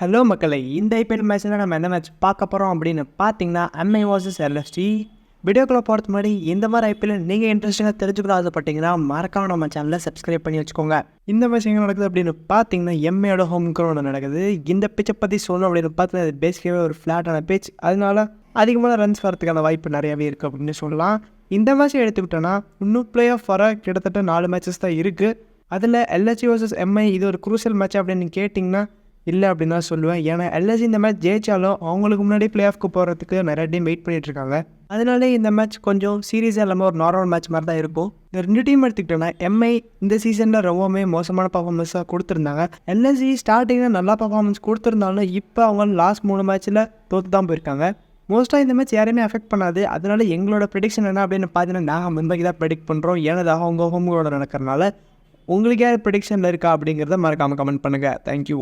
Hello மக்களை. இந்த IPL மேட்ச்சில் நம்ம என்ன மேட்ச் பார்க்க போகிறோம் அப்படின்னு பார்த்தீங்கன்னா எம்ஐ வாசஸ் எல்எஸ்டி வீடியோக்குள்ளே போகிறதுக்கு முன்னாடி இந்த மாதிரி ஐபிஎல் நீங்கள் இன்ட்ரெஸ்டிங்காக தெரிஞ்சுக்கணும் ஆசைப்பட்டீங்கன்னா மறக்காம நம்ம சேனலை சப்ஸ்கிரைப் பண்ணி வச்சுக்கோங்க. இந்த மேட்ச் எங்கே நடக்குது அப்படின்னு பார்த்தீங்கன்னா எம்ஐயோட ஹோம் கிரௌண்ட் நடக்குது. இந்த பிச்சை பற்றி சொல்லணும் அப்படின்னு பார்த்தீங்கன்னா அது பேசிக்கவே ஒரு ஃப்ளாட்டான பிச் அதனால அதிகமான ரன்ஸ் வரதுக்கான வாய்ப்பு நிறையாவே இருக்குது அப்படின்னு சொல்லலாம். இந்த மேட்ச்சை எடுத்துக்கிட்டோன்னா இன்னும் பிளே ஆஃப் வர கிட்டத்தட்ட நாலு மேட்சஸ் தான் இருக்குது அதில் எல்ஹெச்சி வர்சஸ் எம்ஐ இது ஒரு குரூசியல் மேட்ச் அப்படின்னு கேட்டிங்கன்னா இல்லை அப்படின்னு தான் சொல்லுவேன். ஏன்னா எல்எஸ்சி இந்த மேட்ச் ஜெயிச்சாலும் அவங்களுக்கு முன்னாடி பிளே ஆஃப்க்கு போகிறதுக்கு நிறைய டீம் வெயிட் பண்ணிட்டு இருக்காங்க. இந்த மேட்ச் கொஞ்சம் சீரியஸாக இல்லாமல் ஒரு நார்மல் மேட்ச் மாதிரி தான் இருக்கும். இந்த ரெண்டு டீம் எடுத்துக்கிட்டோன்னா எம்ஐ இந்த சீசனில் ரொம்பவுமே மோசமான பர்ஃபார்மன்ஸாக கொடுத்துருந்தாங்க. எல்எஸ்சி ஸ்டார்டிங்கில் நல்லா பர்ஃபார்மன்ஸ் கொடுத்துருந்தாலும் இப்போ அவங்க லாஸ்ட் மூணு மேட்ச்சில் தோற்று தான் போயிருக்காங்க. மோஸ்ட்டாக இந்த மேட்ச் யாரையுமே அஃபெக்ட் பண்ணாது. அதனால எங்களோட ப்ரெடிக்ஷன் என்ன அப்படின்னு பார்த்தீங்கன்னா நாங்கள் மும்பைக்கு தான் ப்ரெடிக்ட் பண்ணுறோம் ஏன்னா அவங்க ஹோம்களோட நடக்கிறனால உங்களுக்கு யார் ப்ரெடிக்ஷனில் இருக்கா அப்படிங்கிறத மறக்காமல் கமெண்ட் பண்ணுங்கள் தேங்க்யூ